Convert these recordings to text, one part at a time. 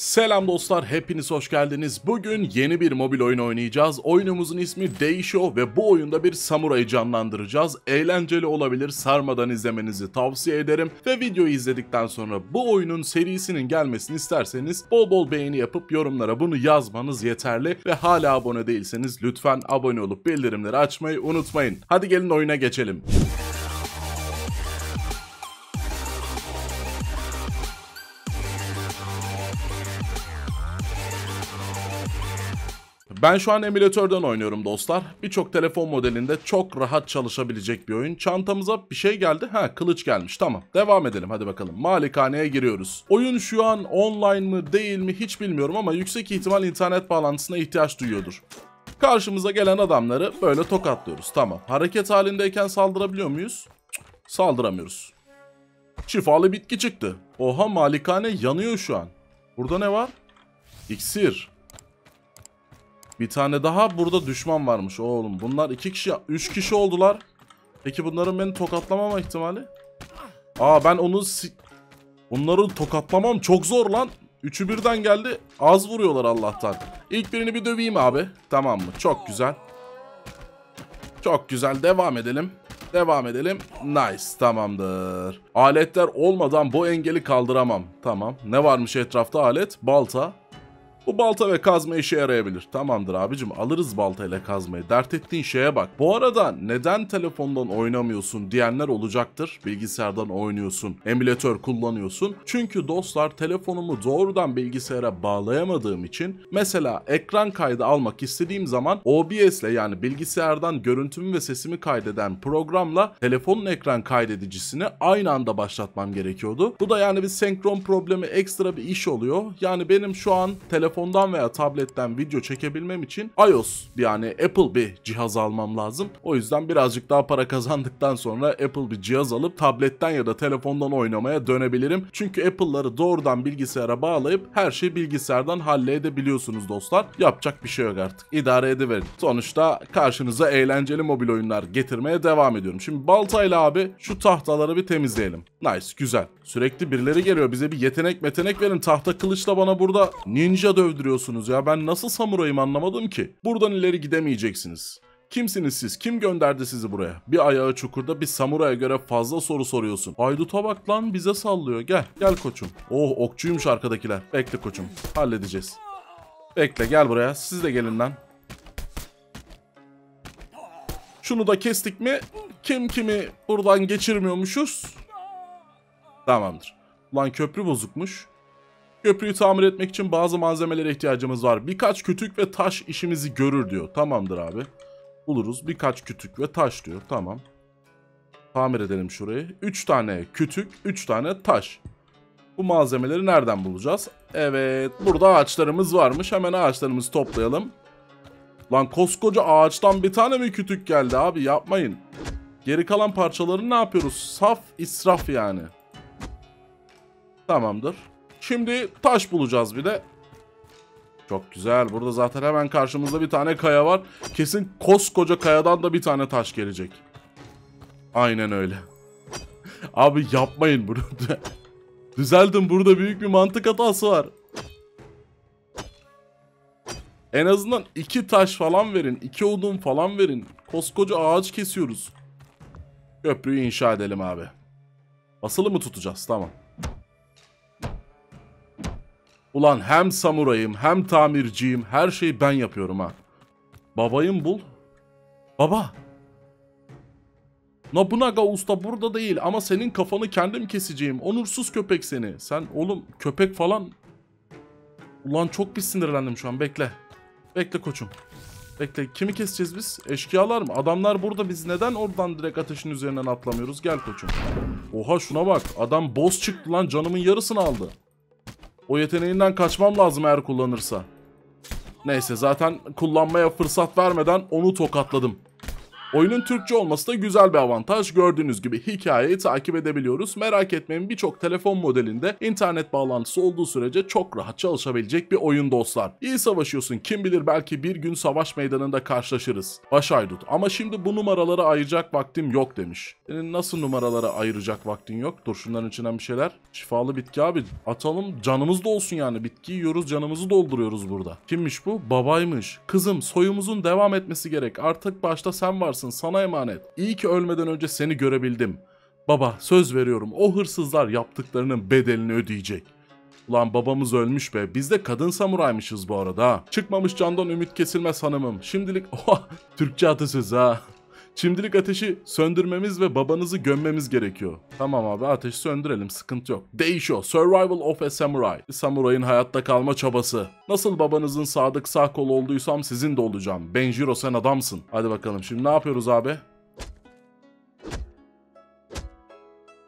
Selam dostlar, hepiniz hoş geldiniz. Bugün yeni bir mobil oyun oynayacağız. Oyunumuzun ismi Deisho ve bu oyunda bir samurayı canlandıracağız. Eğlenceli olabilir, sarmadan izlemenizi tavsiye ederim. Ve videoyu izledikten sonra bu oyunun serisinin gelmesini isterseniz bol bol beğeni yapıp yorumlara bunu yazmanız yeterli. Ve hala abone değilseniz lütfen abone olup bildirimleri açmayı unutmayın. Hadi gelin oyuna geçelim. Ben şu an emülatörden oynuyorum dostlar. Birçok telefon modelinde çok rahat çalışabilecek bir oyun. Çantamıza bir şey geldi. Ha kılıç gelmiş tamam. Devam edelim hadi bakalım. Malikaneye giriyoruz. Oyun şu an online mı değil mi hiç bilmiyorum ama yüksek ihtimal internet bağlantısına ihtiyaç duyuyordur. Karşımıza gelen adamları böyle tokatlıyoruz. Tamam. Hareket halindeyken saldırabiliyor muyuz? Saldıramıyoruz. Şifalı bitki çıktı. Oha malikane yanıyor şu an. Burada ne var? İksir. Bir tane daha burada düşman varmış oğlum. Bunlar iki kişi, üç kişi oldular. Peki bunların beni tokatlamama ihtimali? Aa ben onu Onları tokatlamam çok zor lan. Üçü birden geldi. Az vuruyorlar Allah'tan. İlk birini bir döveyim abi. Tamam mı? Çok güzel. Çok güzel. Devam edelim. Devam edelim. Nice. Tamamdır. Aletler olmadan bu engeli kaldıramam. Tamam. Ne varmış etrafta alet? Balta. Bu balta ve kazma işe yarayabilir. Tamamdır abicim alırız baltayla kazmayı. Dert ettiğin şeye bak. Bu arada neden telefondan oynamıyorsun diyenler olacaktır. Bilgisayardan oynuyorsun. Emülatör kullanıyorsun. Çünkü dostlar telefonumu doğrudan bilgisayara bağlayamadığım için mesela ekran kaydı almak istediğim zaman OBS ile yani bilgisayardan görüntümü ve sesimi kaydeden programla telefonun ekran kaydedicisini aynı anda başlatmam gerekiyordu. Bu da yani bir senkron problemi ekstra bir iş oluyor. Yani benim şu an telefondan veya tabletten video çekebilmem için iOS yani Apple bir cihaz almam lazım. O yüzden birazcık daha para kazandıktan sonra Apple bir cihaz alıp tabletten ya da telefondan oynamaya dönebilirim. Çünkü Apple'ları doğrudan bilgisayara bağlayıp her şeyi bilgisayardan halledebiliyorsunuz dostlar. Yapacak bir şey yok artık. İdare ediverin. Sonuçta karşınıza eğlenceli mobil oyunlar getirmeye devam ediyorum. Şimdi baltayla abi şu tahtaları bir temizleyelim. Nice güzel. Sürekli birileri geliyor bize bir yetenek metenek verin. Tahta kılıçla bana burada ninja dövdürüyorsunuz ya. Ben nasıl samurayım anlamadım ki. Buradan ileri gidemeyeceksiniz. Kimsiniz siz? Kim gönderdi sizi buraya? Bir ayağı çukurda bir samuraya göre fazla soru soruyorsun. Haydut'a bak lan bize sallıyor. Gel. Gel koçum. Oh okçuymuş arkadakiler. Bekle koçum. Halledeceğiz. Bekle gel buraya. Siz de gelin lan. Şunu da kestik mi? Kim kimi buradan geçirmiyormuşuz? Tamamdır. Lan köprü bozukmuş. Köprüyü tamir etmek için bazı malzemelere ihtiyacımız var. Birkaç kütük ve taş işimizi görür diyor. Tamamdır abi. Buluruz. Birkaç kütük ve taş diyor. Tamam. Tamir edelim şurayı. 3 tane kütük, 3 tane taş. Bu malzemeleri nereden bulacağız? Evet, burada ağaçlarımız varmış. Hemen ağaçlarımızı toplayalım. Lan koskoca ağaçtan bir tane mi kütük geldi abi? Yapmayın. Geri kalan parçaları ne yapıyoruz? Saf israf yani. Tamamdır. Şimdi taş bulacağız bir de. Çok güzel. Burada zaten hemen karşımızda bir tane kaya var. Kesin koskoca kayadan da bir tane taş gelecek. Aynen öyle. Abi yapmayın bunu. Düzeldim burada büyük bir mantık hatası var. En azından iki taş falan verin. iki odun falan verin. Koskoca ağaç kesiyoruz. Köprüyü inşa edelim abi. Basılı mı tutacağız? Tamam. Ulan hem samurayım hem tamirciyim her şeyi ben yapıyorum ha. Babayım bul. Baba. Nobunaga usta burada değil ama senin kafanı kendim keseceğim. Onursuz köpek seni. Sen oğlum köpek falan. Ulan çok bir sinirlendim şu an bekle. Bekle koçum. Bekle kimi keseceğiz biz? Eşkıyalar mı? Adamlar burada biz neden oradan direkt ateşin üzerinden atlamıyoruz? Gel koçum. Oha şuna bak. Adam boss çıktı lan canımın yarısını aldı. O yeteneğinden kaçmam lazım eğer kullanırsa. Neyse zaten kullanmaya fırsat vermeden onu tokatladım. Oyunun Türkçe olması da güzel bir avantaj. Gördüğünüz gibi hikayeyi takip edebiliyoruz. Merak etmeyin birçok telefon modelinde internet bağlantısı olduğu sürece çok rahat çalışabilecek bir oyun dostlar. İyi savaşıyorsun kim bilir belki bir gün savaş meydanında karşılaşırız. Baş aydut ama şimdi bu numaraları ayıracak vaktim yok demiş. Senin nasıl numaralara ayıracak vaktin yok? Dur şunların içinden bir şeyler. Şifalı bitki abi atalım canımız da olsun yani. Bitki yiyoruz canımızı dolduruyoruz burada. Kimmiş bu? Babaymış. Kızım soyumuzun devam etmesi gerek. Artık başta sen varsın sana emanet. İyi ki ölmeden önce seni görebildim. Baba söz veriyorum o hırsızlar yaptıklarının bedelini ödeyecek. Ulan babamız ölmüş be. Biz de kadın samuraymışız bu arada. Çıkmamış candan ümit kesilmez hanımım. Şimdilik... Oha! Türkçe atasözü ha. Şimdilik ateşi söndürmemiz ve babanızı gömmemiz gerekiyor. Tamam abi ateşi söndürelim sıkıntı yok. Değişiyor. Survival of a Samurai. Samurayın hayatta kalma çabası. Nasıl babanızın sadık sağ kolu olduysam sizin de olacağım. Benjiro sen adamsın. Hadi bakalım şimdi ne yapıyoruz abi?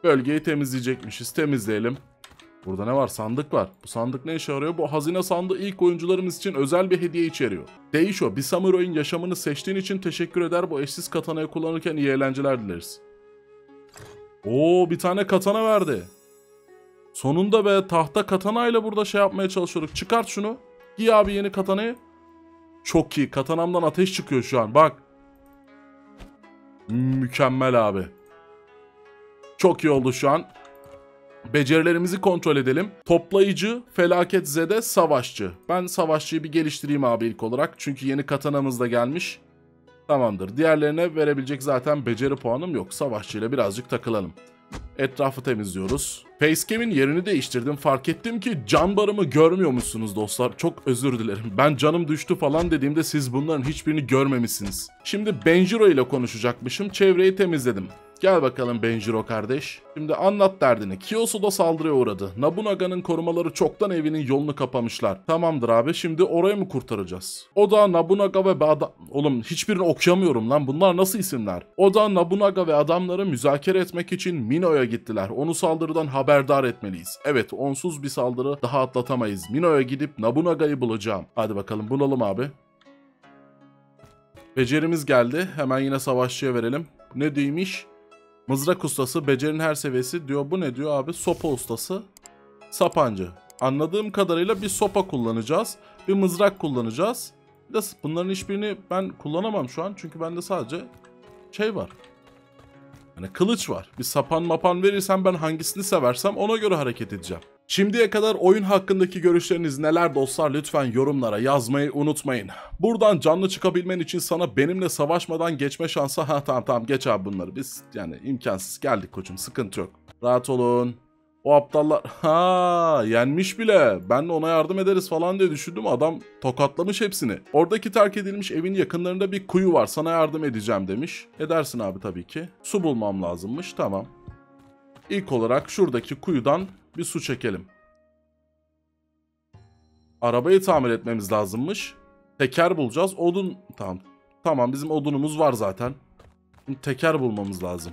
Bölgeyi temizleyecekmişiz. Temizleyelim. Burada ne var? Sandık var. Bu sandık ne işe yarıyor? Bu hazine sandığı ilk oyuncularımız için özel bir hediye içeriyor. Değişo, bir samurayın yaşamını seçtiğin için teşekkür eder. Bu eşsiz katanayı kullanırken iyi eğlenceler dileriz. Oo bir tane katana verdi. Sonunda be tahta katanayla burada şey yapmaya çalışıyorduk. Çıkart şunu. Giy abi yeni katanayı. Çok iyi. Katanamdan ateş çıkıyor şu an. Bak. Mükemmel abi. Çok iyi oldu şu an. Becerilerimizi kontrol edelim. Toplayıcı, felaket zede, savaşçı. Ben savaşçıyı bir geliştireyim abi ilk olarak. Çünkü yeni katanamız da gelmiş. Tamamdır. Diğerlerine verebilecek zaten beceri puanım yok. Savaşçıyla birazcık takılalım. Etrafı temizliyoruz. Facecam'in yerini değiştirdim. Fark ettim ki can barımı görmüyor musunuz dostlar? Çok özür dilerim. Ben canım düştü falan dediğimde siz bunların hiçbirini görmemişsiniz. Şimdi Benjiro ile konuşacakmışım. Çevreyi temizledim. Gel bakalım Benjiro kardeş. Şimdi anlat derdini. Kiyosu da saldırıya uğradı. Nabunaga'nın korumaları çoktan evinin yolunu kapamışlar. Tamamdır abi şimdi orayı mı kurtaracağız? O da Nabunaga ve adam... Oğlum hiçbirini okuyamıyorum lan. Bunlar nasıl isimler? O da Nabunaga ve adamları müzakere etmek için Mino'ya gittiler. Onu saldırıdan haberdar etmeliyiz. Evet onsuz bir saldırı daha atlatamayız. Mino'ya gidip Nabunaga'yı bulacağım. Hadi bakalım bulalım abi. Becerimiz geldi. Hemen yine savaşçıya verelim. Ne değilmiş? Mızrak ustası, becerinin her seviyesi diyor. Bu ne diyor abi? Sopa ustası, sapancı. Anladığım kadarıyla bir sopa kullanacağız. Bir mızrak kullanacağız. Bir de bunların hiçbirini ben kullanamam şu an. Çünkü bende sadece şey var. Yani kılıç var. Bir sapan mapan verirsen ben hangisini seversem ona göre hareket edeceğim. Şimdiye kadar oyun hakkındaki görüşleriniz neler dostlar lütfen yorumlara yazmayı unutmayın. Buradan canlı çıkabilmen için sana benimle savaşmadan geçme şansı ha tamam tamam geç abi bunları biz yani imkansız geldik koçum sıkıntı yok. Rahat olun. O aptallar ha yenmiş bile. Ben de ona yardım ederiz falan diye düşündüm. Adam tokatlamış hepsini. Oradaki terk edilmiş evin yakınlarında bir kuyu var. Sana yardım edeceğim demiş. Edersin abi tabii ki. Su bulmam lazımmış. Tamam. İlk olarak şuradaki kuyudan bir su çekelim. Arabayı tamir etmemiz lazımmış. Teker bulacağız. Odun tamam. Tamam bizim odunumuz var zaten. Teker bulmamız lazım.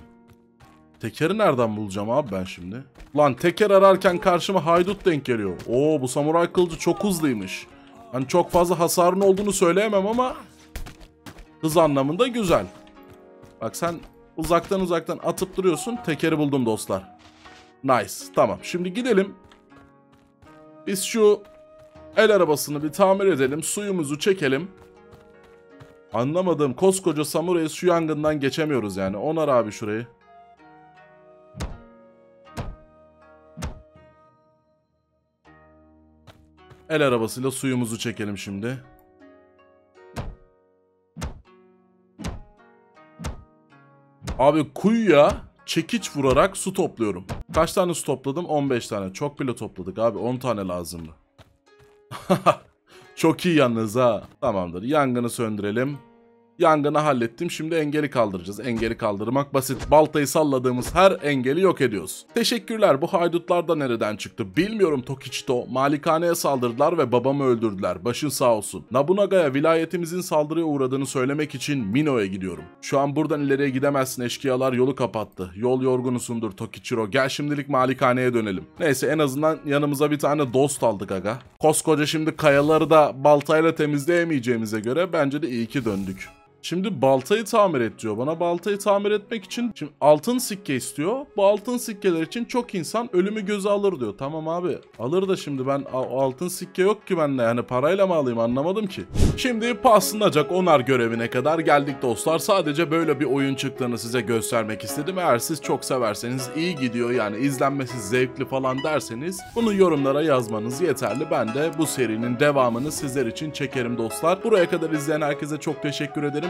Tekeri nereden bulacağım abi ben şimdi? Lan teker ararken karşıma haydut denk geliyor. Oo bu samuray kılıcı çok hızlıymış. Hani çok fazla hasarın olduğunu söyleyemem ama hız anlamında güzel. Bak sen uzaktan uzaktan atıp duruyorsun. Tekeri buldum dostlar. Nice. Tamam. Şimdi gidelim. Biz şu el arabasını bir tamir edelim. Suyumuzu çekelim. Anlamadığım koskoca samurayı şu yangından geçemiyoruz yani. Onar abi şurayı. El arabasıyla suyumuzu çekelim şimdi. Abi kuyuya çekiç vurarak su topluyorum. Kaç tane su topladım? 15 tane. Çok bile topladık abi. 10 tane lazımdı. Çok iyi yalnız ha. Tamamdır. Yangını söndürelim. Yangını hallettim. Şimdi engeli kaldıracağız. Engeli kaldırmak basit. Baltayı salladığımız her engeli yok ediyoruz. Teşekkürler. Bu haydutlar da nereden çıktı? Bilmiyorum Tokichito. Malikaneye saldırdılar ve babamı öldürdüler. Başın sağ olsun. Nabunaga'ya vilayetimizin saldırıya uğradığını söylemek için Mino'ya gidiyorum. Şu an buradan ileriye gidemezsin. Eşkıyalar yolu kapattı. Yol yorgunusundur Tokichiro. Gel şimdilik malikaneye dönelim. Neyse en azından yanımıza bir tane dost aldık aga. Koskoca şimdi kayaları da baltayla temizleyemeyeceğimize göre bence de iyi ki döndük. Şimdi baltayı tamir et diyor. Bana baltayı tamir etmek için şimdi altın sikke istiyor. Bu altın sikkeler için çok insan ölümü göze alır diyor. Tamam abi alır da şimdi ben altın sikke yok ki bende yani parayla mı alayım anlamadım ki. Şimdi paslanacak onar görevine kadar geldik dostlar. Sadece böyle bir oyun çıktığını size göstermek istedim. Eğer siz çok severseniz iyi gidiyor yani izlenmesi zevkli falan derseniz bunu yorumlara yazmanız yeterli. Ben de bu serinin devamını sizler için çekerim dostlar. Buraya kadar izleyen herkese çok teşekkür ederim.